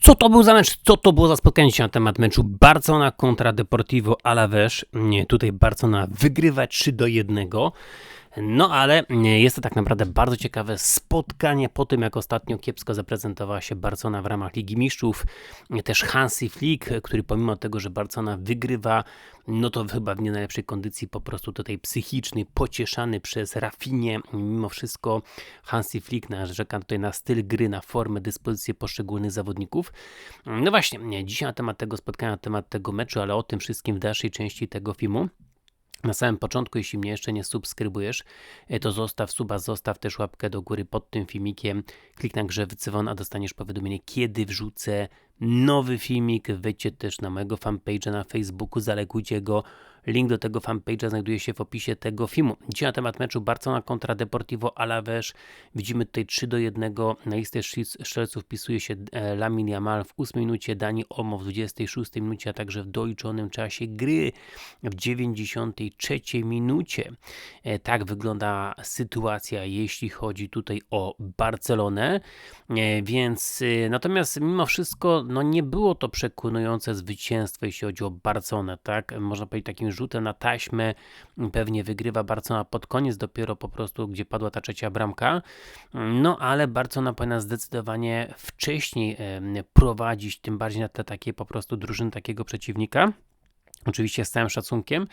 Co to był za mecz? Co to było za spotkanie na temat meczu Barcelona kontra Deportivo Alavés? Nie, tutaj Barcelona wygrywa 3 do 1. No ale jest to tak naprawdę bardzo ciekawe spotkanie po tym, jak ostatnio kiepsko zaprezentowała się Barcelona w ramach Ligi Mistrzów. Też Hansi Flick, który pomimo tego, że Barcelona wygrywa, no to chyba w nie najlepszej kondycji po prostu tutaj psychicznej, pocieszany przez Rafinie. Mimo wszystko Hansi Flick narzeka tutaj na styl gry, na formę, dyspozycję poszczególnych zawodników. No właśnie, nie, dzisiaj na temat tego spotkania, na temat tego meczu, ale o tym wszystkim w dalszej części tego filmu. Na samym początku, jeśli mnie jeszcze nie subskrybujesz, e, to zostaw suba, zostaw też łapkę do góry pod tym filmikiem. Klik na grze dzwon, a dostaniesz powiadomienie, kiedy wrzucę nowy filmik. Wejdźcie też na mojego fanpage'a na Facebooku, zalegujcie go. Link do tego fanpage'a znajduje się w opisie tego filmu. Dzisiaj na temat meczu Barcelona kontra Deportivo Alavés. Widzimy tutaj 3 do 1. Na listę strzelców wpisuje się e, Lamin Yamal w 8 minucie, Dani Olmo w 26 minucie, a także w doliczonym czasie gry w 93 minucie. E, tak wygląda sytuacja, jeśli chodzi tutaj o Barcelonę. E, więc natomiast mimo wszystko no nie było to przekonujące zwycięstwo, jeśli chodzi o Barcelonę, tak? Można powiedzieć takim rzutem na taśmę pewnie wygrywa Barcelona pod koniec dopiero po prostu, gdzie padła ta trzecia bramka. No ale Barcelona powinna zdecydowanie wcześniej prowadzić, tym bardziej na te takie po prostu drużyny takiego przeciwnika. Oczywiście z całym szacunkiem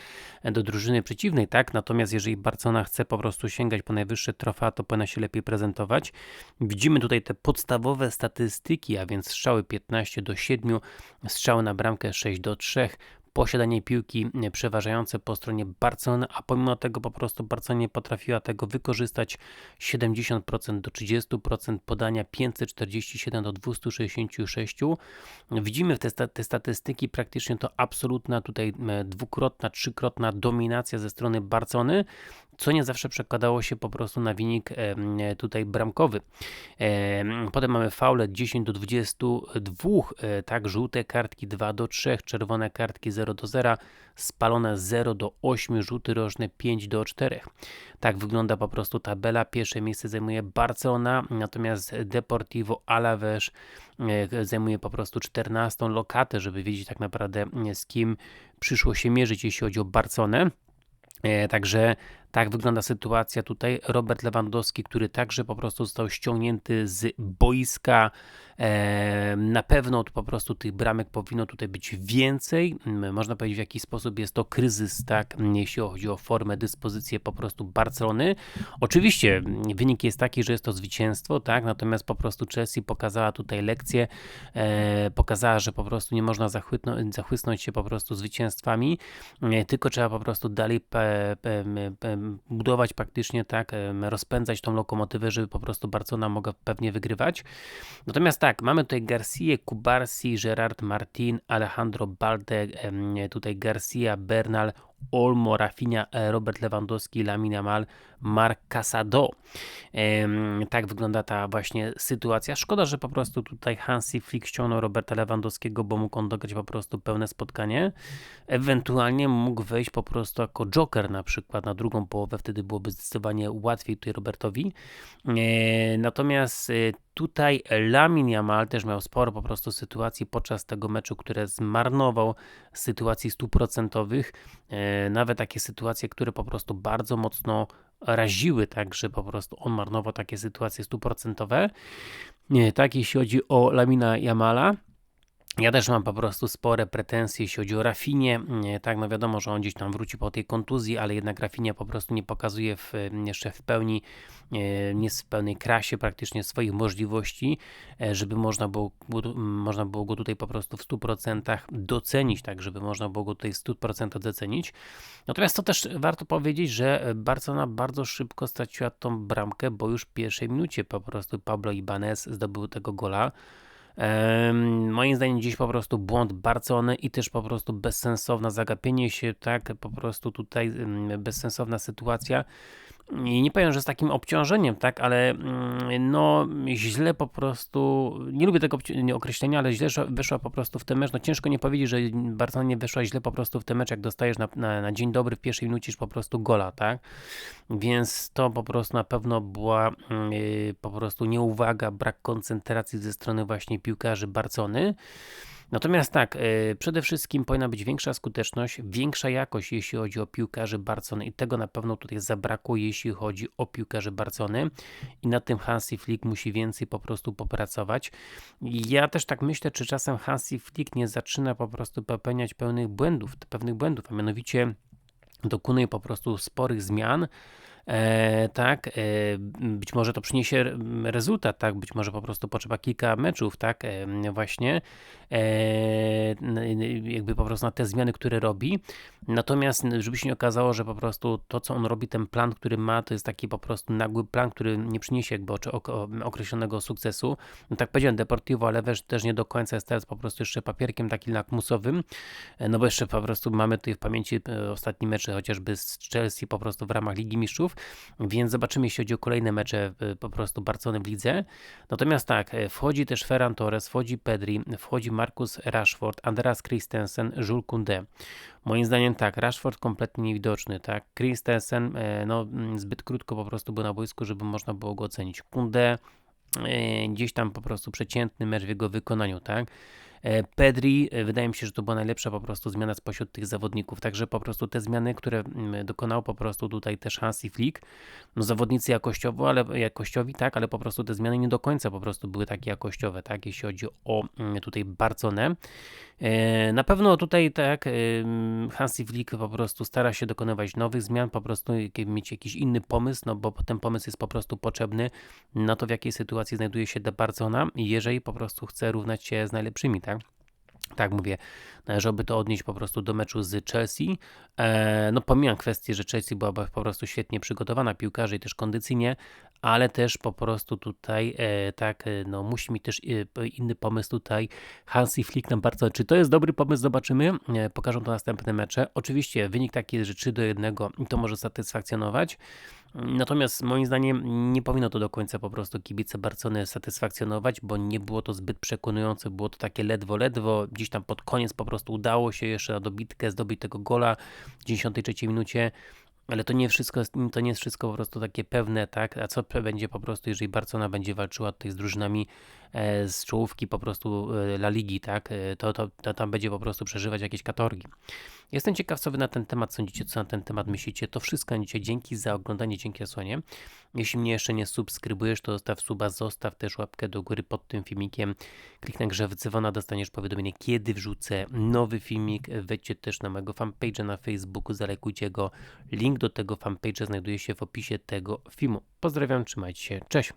do drużyny przeciwnej, tak? Natomiast jeżeli Barcelona chce po prostu sięgać po najwyższe trofea, to powinna się lepiej prezentować. Widzimy tutaj te podstawowe statystyki, a więc strzały 15 do 7, strzały na bramkę 6 do 3, posiadanie piłki przeważające po stronie Barcelony, a pomimo tego po prostu Barcelona nie potrafiła tego wykorzystać 70% do 30% podania 547 do 266. Widzimy te, te statystyki praktycznie to absolutna tutaj dwukrotna, trzykrotna dominacja ze strony Barcony, co nie zawsze przekładało się po prostu na wynik tutaj bramkowy. Potem mamy faule 10 do 22, e, tak, żółte kartki 2 do 3, czerwone kartki 0 do 0, spalone 0 do 8, rzuty rożne 5 do 4. Tak wygląda po prostu tabela. Pierwsze miejsce zajmuje Barcelona, natomiast Deportivo Alavés e, zajmuje po prostu 14 lokatę, żeby wiedzieć tak naprawdę z kim przyszło się mierzyć, jeśli chodzi o Barcelonę. E, także tak wygląda sytuacja tutaj. Robert Lewandowski, który także po prostu został ściągnięty z boiska. E, na pewno po prostu tych bramek powinno tutaj być więcej. Można powiedzieć, w jaki sposób jest to kryzys, tak, jeśli chodzi o formę, dyspozycję po prostu Barcelony. Oczywiście wynik jest taki, że jest to zwycięstwo, tak, natomiast po prostu Chelsea pokazała tutaj lekcję, e, pokazała, że po prostu nie można zachłysnąć, się po prostu zwycięstwami, tylko trzeba po prostu dalej budować praktycznie tak, rozpędzać tą lokomotywę, żeby po prostu Barcelona mogła pewnie wygrywać. Natomiast tak, mamy tutaj Garcia, Kubarsi, Gerard Martin, Alejandro Balde, tutaj Garcia, Bernal, Olmo, Rafinha, e, Robert Lewandowski, Lamina Mal, Marc Casado. Tak wygląda ta właśnie sytuacja. Szkoda, że po prostu tutaj Hansi Flick ściągnął Roberta Lewandowskiego, bo mógł on dograć po prostu pełne spotkanie. Ewentualnie mógł wejść po prostu jako joker na przykład na drugą połowę, wtedy byłoby zdecydowanie łatwiej tutaj Robertowi. E, natomiast e, tutaj Lamin Jamal też miał sporo po prostu sytuacji podczas tego meczu, które zmarnował sytuacji stuprocentowych. Nawet takie sytuacje, które po prostu bardzo mocno raziły, tak, że po prostu on marnował takie sytuacje stuprocentowe. Tak, jeśli chodzi o Lamina Jamala. Ja też mam po prostu spore pretensje, jeśli chodzi o Rafinie. Tak, no wiadomo, że on gdzieś tam wróci po tej kontuzji, ale jednak Rafinia po prostu nie pokazuje w, jeszcze w pełni, nie w pełnej krasie praktycznie swoich możliwości, e, żeby można było, można było go tutaj po prostu w 100% docenić, tak, żeby można było go tutaj w 100% docenić. Natomiast to też warto powiedzieć, że Barcelona bardzo szybko straciła tą bramkę, bo już w pierwszej minucie po prostu Pablo Ibanez zdobył tego gola. Moim zdaniem dziś po prostu błąd Barcony i też po prostu bezsensowne zagapienie się, tak, po prostu tutaj bezsensowna sytuacja. I nie powiem, że z takim obciążeniem, tak, ale mm, no źle po prostu, nie lubię tego określenia, ale źle weszła po prostu w ten mecz. No ciężko nie powiedzieć, że Barcelona nie weszła źle po prostu w ten mecz, jak dostajesz na, na, na dzień dobry w pierwszej minucie po prostu gola, tak. Więc to po prostu na pewno była yy, po prostu nieuwaga, brak koncentracji ze strony właśnie piłkarzy Barcony. Natomiast tak, yy, przede wszystkim powinna być większa skuteczność, większa jakość, jeśli chodzi o piłkarzy Barcony i tego na pewno tutaj zabrakło, jeśli chodzi o piłkarzy Barcony i na tym Hansi Flick musi więcej po prostu popracować. Ja też tak myślę, czy czasem Hansi Flick nie zaczyna po prostu popełniać pełnych błędów, pewnych błędów, a mianowicie dokonuje po prostu sporych zmian, E, tak, e, być może to przyniesie rezultat, tak, być może po prostu potrzeba kilka meczów, tak, e, właśnie, e, jakby po prostu na te zmiany, które robi, natomiast żeby się nie okazało, że po prostu to, co on robi, ten plan, który ma, to jest taki po prostu nagły plan, który nie przyniesie jakby określonego sukcesu, no tak powiedziałem, Deportivo, ale też, też nie do końca jest teraz po prostu jeszcze papierkiem takim lakmusowym, e, no bo jeszcze po prostu mamy tutaj w pamięci e, ostatni mecze chociażby z Chelsea po prostu w ramach Ligi Mistrzów, więc zobaczymy, jeśli chodzi o kolejne mecze e, po prostu Barcony w lidze. Natomiast tak, e, wchodzi też Ferran Torres, wchodzi Pedri, wchodzi Marcus Rashford, Andreas Christensen, Jules Koundé. Moim zdaniem tak, Rashford kompletnie niewidoczny, tak, Christensen e, no, mm, zbyt krótko po prostu był na boisku, żeby można było go ocenić. Koundé gdzieś tam po prostu przeciętny mecz w jego wykonaniu, tak. E, Pedri, e, wydaje mi się, że to była najlepsza po prostu zmiana spośród tych zawodników, także po prostu te zmiany, które mm, dokonał po prostu tutaj też Hansi Flick, no zawodnicy jakościowo, ale jakościowi, tak, ale po prostu te zmiany nie do końca po prostu były takie jakościowe, tak, jeśli chodzi o mm, tutaj Barconę. E, na pewno tutaj tak Hansi Flick po prostu stara się dokonywać nowych zmian, po prostu mieć jakiś inny pomysł, no bo ten pomysł jest po prostu potrzebny na to, w jakiej sytuacji znajduje się Barcona, jeżeli po prostu chce równać się z najlepszymi, tak? Tak mówię, należałoby to odnieść po prostu do meczu z Chelsea. E, no pomijam kwestię, że Chelsea była po prostu świetnie przygotowana piłkarze i też kondycyjnie, ale też po prostu tutaj e, tak, e, no musi mieć też e, inny pomysł tutaj. Hansi Flick nam bardzo, czy to jest dobry pomysł, zobaczymy. Pokażą to następne mecze. Oczywiście wynik taki jest, że 3 do 1 i to może satysfakcjonować. Natomiast moim zdaniem nie powinno to do końca po prostu kibice Barcony satysfakcjonować, bo nie było to zbyt przekonujące, było to takie ledwo, ledwo. Gdzieś tam pod koniec po prostu udało się jeszcze na dobitkę zdobyć tego gola w 93 minucie. Ale to nie wszystko, to nie jest wszystko po prostu takie pewne, tak? A co będzie po prostu, jeżeli Barcelona będzie walczyła tutaj z drużynami e, z czołówki po prostu e, La Ligi, tak? E, to, to, to tam będzie po prostu przeżywać jakieś katorgi. Jestem ciekaw, co wy na ten temat sądzicie, co na ten temat myślicie. To wszystko dzisiaj. Dzięki za oglądanie, dzięki Asłonie. Jeśli mnie jeszcze nie subskrybujesz, to zostaw suba, zostaw też łapkę do góry pod tym filmikiem. Kliknij grze dzwona, dostaniesz powiadomienie, kiedy wrzucę nowy filmik. Wejdźcie też na mojego fanpage'a na Facebooku, zalekujcie go. Link do tego fanpage'a znajduje się w opisie tego filmu. Pozdrawiam, trzymajcie się, cześć!